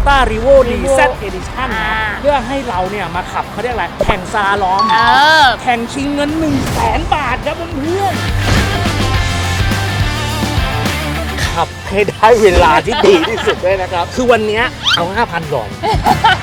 Toyota r e v o d Revo Z Edition นะอ่า เพื่อให้เราเนี่ยมาขับเขาเรียกอะไรแข่งซาล้อม เออ แข่งชิงเงิน1 0 0 0 0แสนบาทครับเพื่อนๆ ขับให้ได้เวลาที่ดีที่สุดด้วยนะครับ คือวันเนี้ยเอา 5,000ก่อน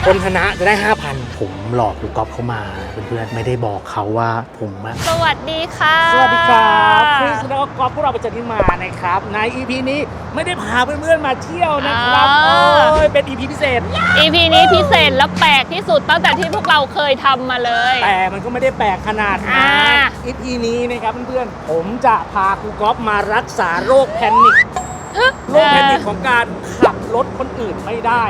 คนชนะจะได้ 5,000 ผมหลอกลูกกอล์ฟเข้ามาเพื่อนๆไม่ได้บอกเขาว่าผมอะ สวัสดีค่ะ สวัสดีครับคริสแล้วก็กอล์ฟพวกเราไปเจอที่มานะครับ ใน EP นี้ไม่ได้พาเพื่อนๆมาเที่ยวนะครับอ่าโอ้ยเป็น EP พิเศษ EP นี้พิเศษและแปลกที่สุดตั้งแต่ที่พวกเราเคยทำมาเลย แต่มันก็ไม่ได้แปลกขนาดนั้อ่า น EP นี้นะครับเพื่อนๆ ผมจะพาครูกอล์ฟมารักษาโรคแพนิค โลกแพนิคของการขับรถคนอื่นไม่ได้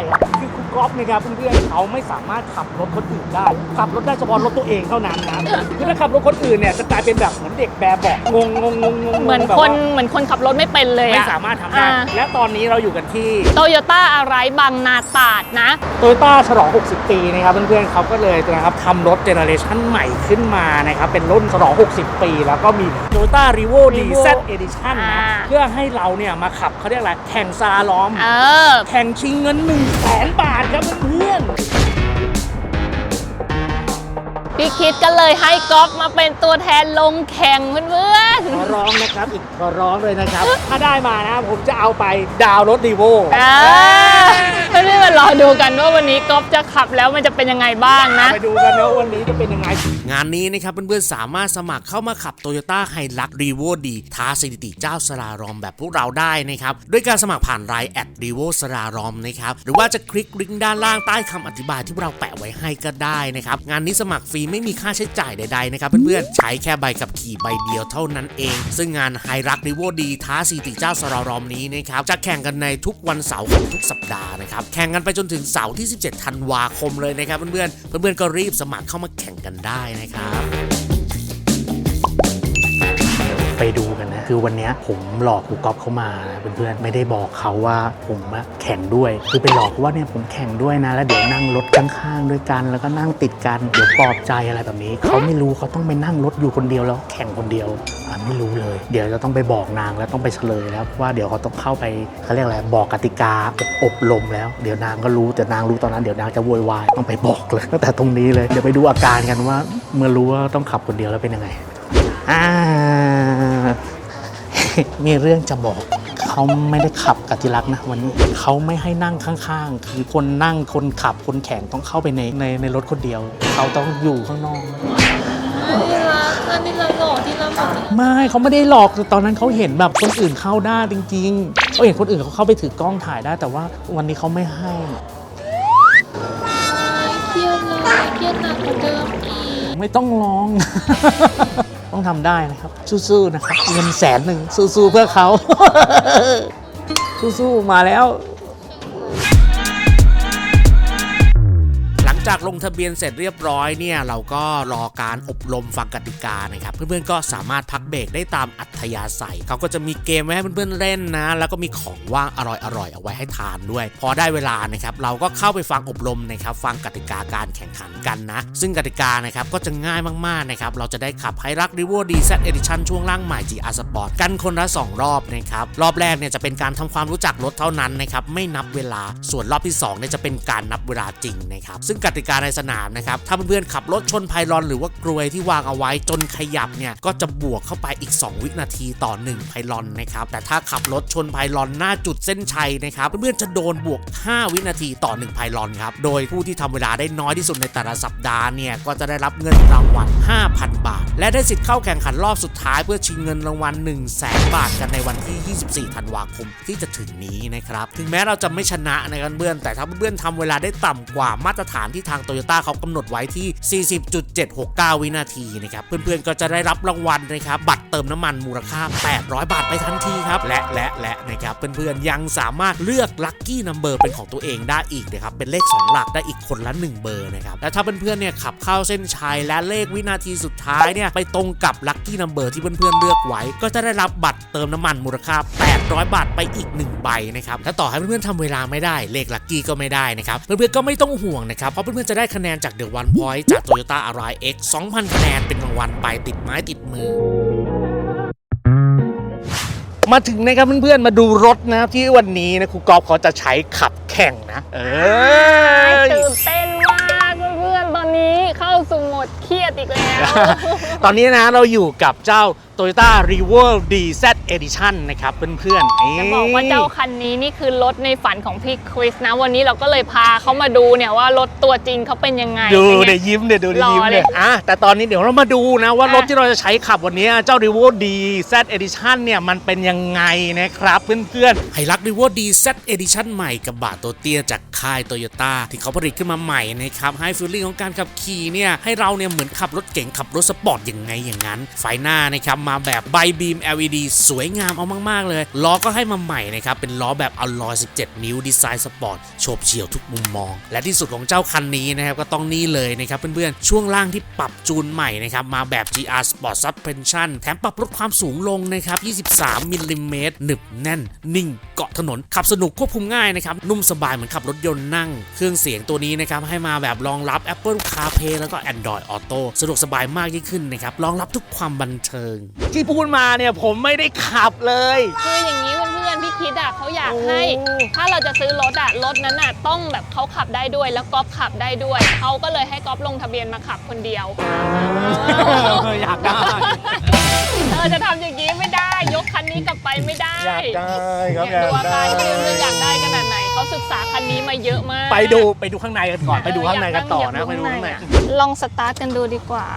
รอล์ฟนะครับเพื่อนๆเขาไม่สามารถขับรถคนอื่นได้ ขับรถได้เฉพาะรถตัวเองเท่านั้นนะคือถ้าขับรถคนอื่นเนี่ยจะกลายเป็นแบบเหมือนเด็กแบบบอกงงงงงงงเหมือนแบบคว่านเหมือนคนขับรถไม่เป็นเลยไม่อะ สามารถทำได้อ่า และตอนนี้เราอยู่กันที่ โตโยต้าอะไรบางนาตราดนะ โตโยต้าฉลอง 60 ปีนะครับเพื่อนๆเขาก็เลยนะครับทำรถเจเนอเรชันใหม่ขึ้นมานะครับเป็นรุ่นฉลอง 60 ปี แล้วก็มี Toyota r e v o d Revo Z Edition นะอ่า เพื่อให้เราเนี่ยมาขับเขาเรียกอะไรแข่งซาล้อม เออ แข่งชิงเงิน1 0 0 0 0แสนบาทครับเพื่อนพี่คิดก็เลยให้ก๊อฟมาเป็นตัวแทนลงแข่งเพื่อนๆขอร้องนะครับ อีกขอร้องเลยนะครับ ถ้าได้มานะผมจะเอาไปดาวน์รถดีโวๆเออเพื่ อนๆมารอดูกันว่าวันนี้ก๊อฟจะขับแล้วมันจะเป็นยังไงบ้างนะ ไปดูกันนะวันนี้จะเป็นยังไง งานนี้นะครับเพื่อนๆสามารถสมัครเข้ามาขับ Toyota h i l u x r e v o D ท้าสถิติเจ้าสลารอมแบบพวกเราได้นะครับด้วยการสมัครผ่านไลน์แอด r e v o สลารอมนะครับหรือว่าจะคลิกลิงก์ด้านล่างใต้คำอธิบายที่เราแปะไว้ให้ก็ได้นะครับงานนี้สมัครฟรีไม่มีค่าใช้จ่ายใดๆนะครับเพื่อนๆใช้แค่ใบขับขี่ใบเดียวเท่านั้นเอง ซึ่งงาน h i l u x r e v o D ท้าสถิติเจ้าสลารอมนี้นะครับจะแข่งกันในทุกวันเสาร์ของทุกสัปดาห์นะครับแข่งกันไปจนถึงเสาร์ที่ 17 ธันวาคมเลยนะครับเพื่อนๆเพื่อนๆก็รีบสมัครเข้ามาแข่งกันได้นะครับ ไปดูกันนะ คือวันนี้ผมหลอกครูก๊อฟเขามาเพื่อนๆไม่ได้บอกเขาว่าผมอะแข่งด้วย คือไปหลอกว่าเนี่ยผมแข่งด้วยนะ แล้วเดี๋ยวนั่งรถข้างๆด้วยกัน แล้วก็นั่งติดกันเดี๋ยวปลอบใจอะไรแบบนี้เขาไม่รู้เขาต้องไปนั่งรถอยู่คนเดียวแล้วแข่งคนเดียวไม่รู้เลย เดี๋ยวจะต้องไปบอกนางแล้วต้องไปเฉลยแล้วว่าเดี๋ยวเขาต้องเข้าไปเขาเรียกอะไรบอกกติกาอบอบรมแล้ว เดี๋ยวนางก็รู้แต่นางรู้ตอนนั้นเดี๋ยวนางจะโวยวายต้องไปบอกเลยตั้งแต่ตรงนี้เลยเดี๋ยวไปดูอาการกันว่า เมื่อรู้ว่าต้องขับคนเดียวแล้วเป็นยังไง อ่า มีเรื่องจะบอกเขาไม่ได้ขับกับที่รักนะวันนี้เขาไม่ให้นั่งข้างๆ คือคนนั่งคนขับคนแข่งต้องเข้าไปในในในรถคนเดียว เขาต้องอยู่ข้างนอก ที่รักอันนี้เราหลอกที่เราหลอกไม่เขาไม่ได้หลอกตอนนั้นเขาเห็นแบบคนอื่นเข้าได้จริงๆเขาเห็นคนอื่นเขาเข้าไปถือกล้องถ่ายได้ แต่ว่าวันนี้เขาไม่ให้ เครียดเลยเครียดหนักกว่าเดิมอีก ไม่ต้องร้อง ต้องทำได้นะครับสู้ๆนะครับเงินแสนหนึ่งสู้ๆเพื่อเขาสู้ๆมาแล้ว จากลงทะเบียนเสร็จเรียบร้อยเนี่ยเราก็รอการอบรมฟังกติกานะครับเพื่อนๆก็สามารถพักเบรกได้ตามอัธยาศัยเขาก็จะมีเกมไว้ให้เพื่อนๆเล่นนะ แล้วก็มีของว่างอร่อยๆเอาไว้ให้ทานด้วย พอได้เวลานะครับเราก็เข้าไปฟังอบรมนะครับฟังกติกาการแข่งขันกันนะ ซึ่งกติกานะครับก็จะง่ายมากๆนะครับเราจะได้ขับไฮรักริวอดีเซตเอดิชันช่วงล่างใหม่ GR Sport กันคนละ 2 รอบนะครับรอบแรกเนี่ยจะเป็นการทำความรู้จักรถเท่านั้นนะครับไม่นับเวลาส่วนรอบที่2เนี่ยจะเป็นการนับเวลาจริงนะครับซึ่งกติกาในสนามนะครับ ถ้าเพื่อนๆขับรถชนไพลอนหรือว่ากรวยที่วางเอาไว้จนขยับเนี่ย ก็จะบวกเข้าไปอีก 2 วินาทีต่อ 1 ไพลอนนะครับ แต่ถ้าขับรถชนไพลอนหน้าจุดเส้นชัยนะครับ เพื่อนๆจะโดนบวก 5 วินาทีต่อ 1 ไพลอนครับ โดยผู้ที่ทำเวลาได้น้อยที่สุดในแต่ละสัปดาห์เนี่ย ก็จะได้รับเงินรางวัล 5,000 บาท และได้สิทธิ์เข้าแข่งขันรอบสุดท้ายเพื่อชิงเงินรางวัล1 0 0 0 0แบาทกันในวันที่ 24 ธันวาคมที่จะถึงนี้นะครับ ถึงแม้เราจะไม่ชนะนะครับเพื่อนแต่ถ้าเพื่อนทำเวลาได้ต่ำกว่ามาตรฐานที่ทางโตโยต้าเขากำหนดไว้ที่ 40.769 วินาทีนะครับ เพื่อนๆก็จะได้รับรางวัลนะครับบัตรเติมน้ำมันมูลค่า 800 บาทไปทันทีครับ และและและนะครับเพื่อนๆยังสามารถเลือกลัคกี้นัมเบอร์เป็นของตัวเองได้อีกนะครับเป็นเลข 2 หลักได้อีกคนละ 1 เบอร์นะครับและถ้าเพื่อนๆเนี่ยขับเข้าเส้นชัยและเลขวินาทีสุดท้ายเนี่ยไปตรงกับลัคกี้นัมเบอร์ที่เพื่อนๆเลือกไว้ ก็จะได้รับบัตรเติมน้ำมันมูลค่า 800 บาทไปอีก 1 ใบนะครับและต่อให้เพื่อนๆทำเวลาไม่ได้เลขลัคกี้ก็ไม่ได้นะครับเพื่อนๆก็ไม่ต้องห่วงนะครับเพราะเพื่อนๆจะได้คะแนนจากเดอะวันพอยต์จาก Toyota Arai X 2,000 คะแนนเป็นรางวัลไปติดไม้ติดมือ มาถึงนะครับเพื่อนๆมาดูรถนะครับที่วันนี้นะครูกอล์ฟเขาจะใช้ขับแข่งนะ เออ ตื่นเต้นมากเพื่อนๆตอนนี้เข้าสู่โหมดเครียดอีกแล้ว ตอนนี้นะเราอยู่กับเจ้า Toyota r e v o l DZ Edition นะครับเพื่อนๆจะบอกว่าเจ้าคันนี้นี่คือรถในฝันของพี่คริสนะ วันนี้เราก็เลยพาเขามาดูเนี่ยว่ารถตัวจริงเขาเป็นยังไงดูเป็นไงเดี๋ยวยิ้มเดี๋ยวดูเดี๋ยวยิ้มรอเลยเนี่ยอะแต่ตอนนี้เดี๋ยวเรามาดูนะว่าอะรถที่เราจะใช้ขับวันนี้เจ้า r e v o l DZ Edition เนี่ยมันเป็นยังไงนะครับเพื่อนๆไฮลักรีโวดีเซตเอดิชันใหม่กับบาตัวเตี้ยจากค่ายโตโยต้าที่เขาผลิตขึ้นมาใหม่นะครับให้ฟีลลิ่งของการขับขี่เนี่ยให้เราเนี่ยเหมือนขับรถเก๋งขับรถสปอร์ตอย่างไงอย่างนั้นไฟหน้านะครับมาแบบใบบีม LED สวยงามเอามาก ๆ เลย ล้อก็ให้มาใหม่นะครับ เป็นล้อแบบอลลอย 17 นิ้วดีไซน์สปอร์ตโฉบเฉี่ยวทุกมุมมอง และที่สุดของเจ้าคันนี้นะครับ ก็ต้องนี่เลยนะครับเพื่อนๆ ช่วงล่างที่ปรับจูนใหม่นะครับ มาแบบ GR Sport Suspension แถมปรับลดความสูงลงนะครับ 23 มิลลิเมตรหนึบแน่น นิ่งเกาะถนน ขับสนุกควบคุมง่ายนะครับ นุ่มสบายเหมือนขับรถยนต์นั่ง เครื่องเสียงตัวนี้นะครับให้มาแบบรองรับ Apple CarPlay แล้วก็ Android Auto สะดวกสบายมากยิ่งขึ้นนะครับรองรับทุกความบันเทิงที่พูดมาเนี่ยผมไม่ได้ขับเลย คืออย่างนี้เพื่อนๆพี่คิดอะเขาอยากโอ้ให้ ถ้าเราจะซื้อรถอะรถนั้นอะต้องแบบเขาขับได้ด้วยแล้วก๊อฟขับได้ด้วยเขาก็เลยให้ก๊อฟลงทะเบียนมาขับคนเดียวอยากได้เธอจะทำอย่างนี้ไม่ได้ ยกคันนี้กลับไปไม่ได้อยากได้ครับเนี่ยอยาดูกอาได้การคือมันอยากได้ขนาดไหนเขาศึกษาคันนี้มาเยอะมาก ไปดูไปดูข้างในกันก่อนไปดูข้างในกันต่อนะไปดูข้างในลองสตาร์ทกันดูดีกว่า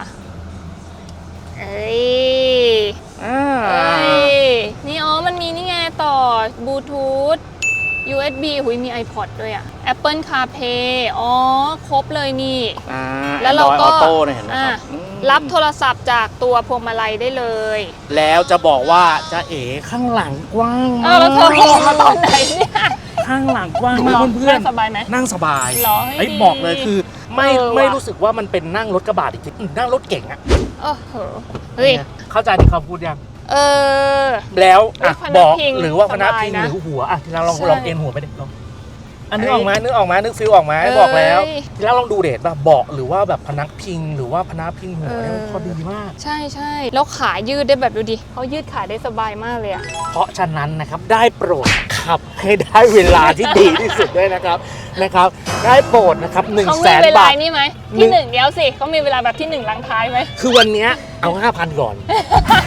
เอ้ย อ่า เอ้ย นี่อ๋อ มันมีนี่ไงต่อบลูทูธ USB หุยมี iPod ด้วยอะ Apple CarPlay อ๋อ ครบเลยนี่ อ่าแล้วเราก็ออโต้เนี่ยเห็นไหมครับอะอืมรับโทรศัพท์จากตัวพวงมาลัยได้เลยแล้วจะบอกว่าจะเอ๋ข้างหลังกว้างเออแล้วเธอโผล่มาตอนไหนเนี่ยข้างหลังกว้างมากเพื่อนนั่งสบายไหมๆนั่งสบายเหรอเฮ้ยไอ้ยดีบอกเลยคือ ไม่เออว่ะ ไม่รู้สึกว่ามันเป็นนั่งรถกระบะจริงๆนั่งรถเก่งอะโอ้โหเฮ้ย เข้าใจที่เขาพูดยัง เออ แล้วอะพนักบอกพิงหรือว่าพนักสบายพิงนะหรือหัวอะทีละลองใช่ลองเอ็นหัวไปดิลองอันนึกเอ้ยออกไหมนึกออกไหมนึกฟิลออกไหมบอกแล้วเอ้ยทีละลองดูเดทป่ะเบอกหรือว่าแบบพนักพิงหรือว่าพนักพิงหัวเนี่ยเออ พอดีมาก ใช่ใช่แล้วขายืดได้แบบดูดิเขายืดขาได้สบายมากเลยอะ เพราะฉะนั้นนะครับได้โปรด ขับให้ได้เวลาที่ดีที่สุดด้วยนะครับนะครับ ได้โปรดนะครับหนึ่งเขาแสมีนเวลาบาท นี่ไหมหนึ่ที่งหนึ่งเดี๋ยวสิเขามีเวลาแบบที่หนึ่งลังท้ายไหมคือวันเนี้ยเอา 5,000 ก่อน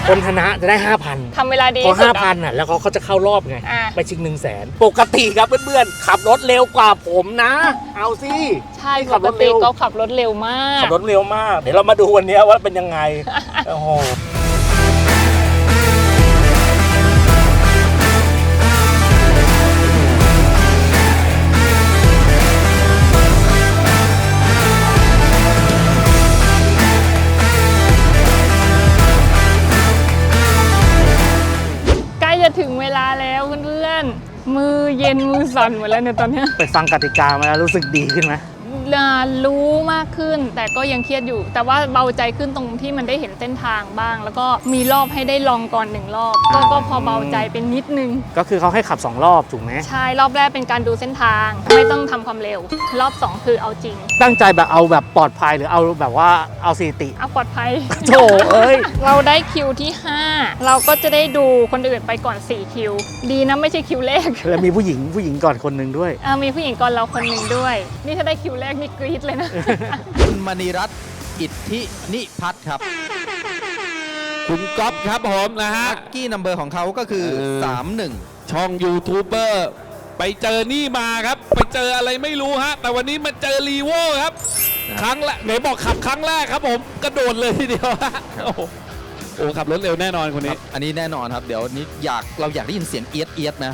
คนชนะจะได้ 5,000ทำเวลาดีพอที่สุดอะ 5,000น่ะแล้วเขาเขาจะเข้ารอบไง อะ ไปชิง 1 0 0 0 0แสนปกติครับเพื่อนๆ ขับรถเร็วกว่าผมนะ เอาสิ ใช่ขัปบกรถติเร็วเขาขับรถเร็วมาก ขับรถเร็วมาก เดี๋ยวเรามาดูวันเนี้ยว่าเป็นยังไง โอ้โห เย็นมือสั่นหมดแล้วเนี่ยตอนเนี้ย ไปฟังกติกามาแล้วรู้สึกดีขึ้นไหม รู้มากขึ้น แต่ก็ยังเครียดอยู่ แต่ว่าเบาใจขึ้นตรงที่มันได้เห็นเส้นทางบ้าง แล้วก็มีรอบให้ได้ลองก่อนหนึ่งรอบก็ก็พอเบาใจเป็นนิดนึง ก็คือเขาให้ขับ 2 รอบถูกไหมใช่รอบแรกเป็นการดูเส้นทาง ไม่ต้องทำความเร็ว รอบ 2 คือเอาจริง ตั้งใจแบบเอาแบบปลอดภัยหรือเอาแบบว่าเอาสถิติ เอาปลอดภัย โถเอ้ย เราได้คิวที่ 5 เราก็จะได้ดูคนอื่นไปก่อน 4 คิว ดีนะไม่ใช่คิวแรกแล้วมีผู้หญิงผู้หญิงก่อนคนหนึ่งด้วย เออมีผู้หญิงก่อนเราคนหนึ่งด้วย นี่ถ้าได้คิวแรกนี่กรี๊ดเลยนะ คุณมณีรัตน์อิทธินิพัฒน์ครับ คุณก๊อฟครับผมนะฮะ ลัคกี้นัมเบอร์ของเขาก็คือ เออ 31 ช่องยูทูบเบอร์ไปเจอนี่มาครับ ไปเจออะไรไม่รู้ฮะ แต่วันนี้มาเจอรีโวครับ ครั้งแรกไหนบอกขับครั้งแรกครับผม กระโดดเลยทีเดียวฮะโอ้โหโอ้ขับรถเร็วแน่นอนคนคนี้ รับอันนี้แน่นอนครับ เดี๋ยวนี้อยากเราอยากได้ยินเสียงเอียดเอียดนะ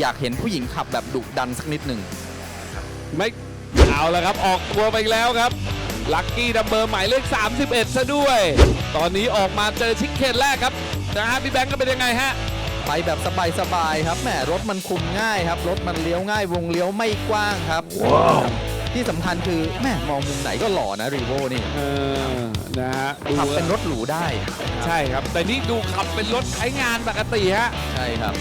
อยากเห็นผู้หญิงขับแบบดุดันสักนิดหนึ่ง ไม่ เอาแล้วครับออกตัวไปอีกแล้วครับ ลัคกี้ดัมเบอร์หมายเลข 31 ซะด้วย ตอนนี้ออกมาเจอชิคเคนแรกครับนะฮะพี่แบงค์ก็เป็นยังไงฮะไปแบบสบายๆครับแหมรถมันคุมง่ายครับ รถมันเลี้ยวง่ายวงเลี้ยวไม่กว้างครับครับที่สำคัญคือแหมมองมุมไหนก็หล่อนะรีโวนี่เออนะฮะดูขับเป็นรถหรูได้ใช่ครับ แต่นี่ดูขับเป็นรถใช้งานปกติฮะใช่ครับ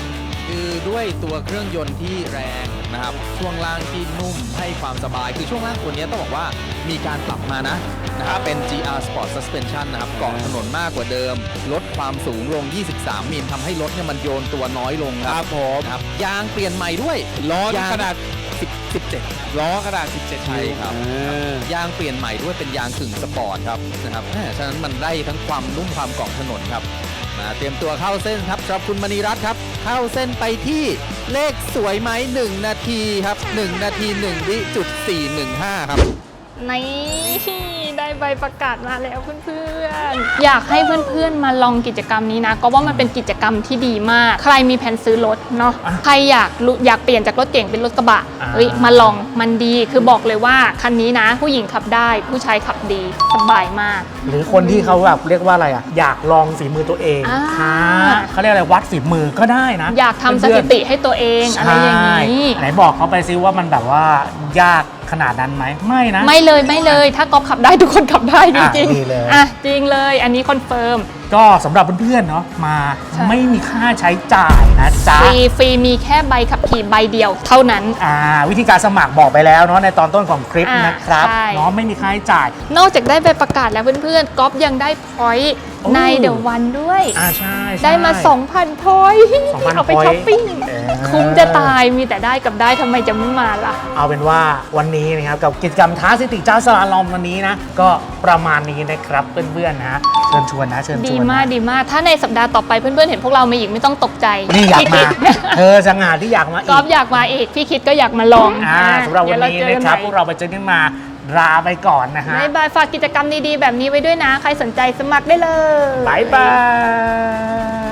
คือด้วยตัวเครื่องยนต์ที่แรง นะครับ ช่วงล่างที่นุ่มให้ความสบาย คือช่วงล่างตัวนี้ต้องบอกว่ามีการปรับมานะนะครับเป็น GR Sport Suspension นะครับเกาะถนนมากกว่าเดิม ลดความสูงลง 23 มิลทำให้รถเนี่ยมันโยนตัวน้อยลงครับผมนะครับยางเปลี่ยนใหม่ด้วยล้อนี่ยางขนาด10 17ล้อขนาด17ใช่ครับนิ้วยางเปลี่ยนใหม่ด้วยเป็นยางกึ่งสปอร์ตครับนะครับแหม่ฉะนั้นมันได้ทั้งความนุ่มความเกาะถนนครับ มาเตรียมตัวเข้าเส้นครับสำหรับคุณมณีรัตน์ครับ เข้าเส้นไปที่เลขสวยไหม1นาทีครับ 1 นาที1วิจุด415 ครับ นี่ ใบประกาศมาแล้วเพื่อนๆ อยากให้เพื่อนๆมาลองกิจกรรมนี้นะ ก็ว่ามันเป็นกิจกรรมที่ดีมาก ใครมีแผนซื้อรถเนาะอะใครอยากรู้อยากเปลี่ยนจากรถเก่งเป็นรถกระบะอ่าเฮ้ยมาลองมันดี คือบอกเลยว่าคันนี้นะ ผู้หญิงขับได้ ผู้ชายขับดี สบายมาก หรือคนที่เขาแบบเรียกว่าอะไรอะ อยากลองฝีมือตัวเองอ่าค่ะเขาเรียกอะไรวัดฝีมือก็ได้นะ อยากทำสเพื่ถิอนๆติให้ตัวเองอะไรอย่างนี้ใช่ไหนบอกเขาไปซิว่ามันแบบว่ายาก ขนาดนั้นไหมไม่นะ ไม่เลยไม่เลย ถ้ากอล์ฟขับได้ทุกคนขับได้จอะริงดีเลย อะจริงเลย อันนี้คอนเฟิร์ม ก็สำหรับเพื่อนๆเนาะมาใช่ ไม่มีค่าใช้จ่ายนะจ๊ะ ฟรีฟรีมีแค่ใบขับขี่ใบเดียวเท่านั้น อ่าวิธีการสมัครบอกไปแล้วเนาะในตอนต้นของคลิปอ่านะครับใช่ เนาะไม่มีค่าใช้จ่าย นอกจากได้ใบประกาศแล้วเพื่อนๆก๊อฟยังได้พอยต์โอ้ ในเดอะวันด้วย อ่าใช่ใช่ ได้มา 2,000พอยต์2,000เอาไป point ช้อปปิ้ง เออ คุ้มจะตายมีแต่ได้กับได้ทำไมจะไม่มาล่ะ เอาเป็นว่าวันนี้นะครับกับกิจกรรมท้าสิติเจ้าสลาลอมวันนี้นะ ก็ประมาณนี้นะครับเพื่อนๆนะเชิญชวนนะเชิญชวนนะ ดีมากดีมาก ถ้าในสัปดาห์ต่อไปเพื่อนๆเห็นพวกเรามาอีกไม่ต้องตกใจนี่อยากพี่มาคิดเธอจะงานที่อยากมาอีก๊อฟกอยากมาอีกพี่คิดก็อยากมาลองอ่าสำหรับวันนี้เดี๋ยนะครับเจพวอกกัเราไปเจอกันมาลาไปก่อนนะฮะใหม่บายบายฝากกิจกรรมดีๆ แบบนี้ไว้ด้วยนะ ใครสนใจสมัครได้เลย บายบาย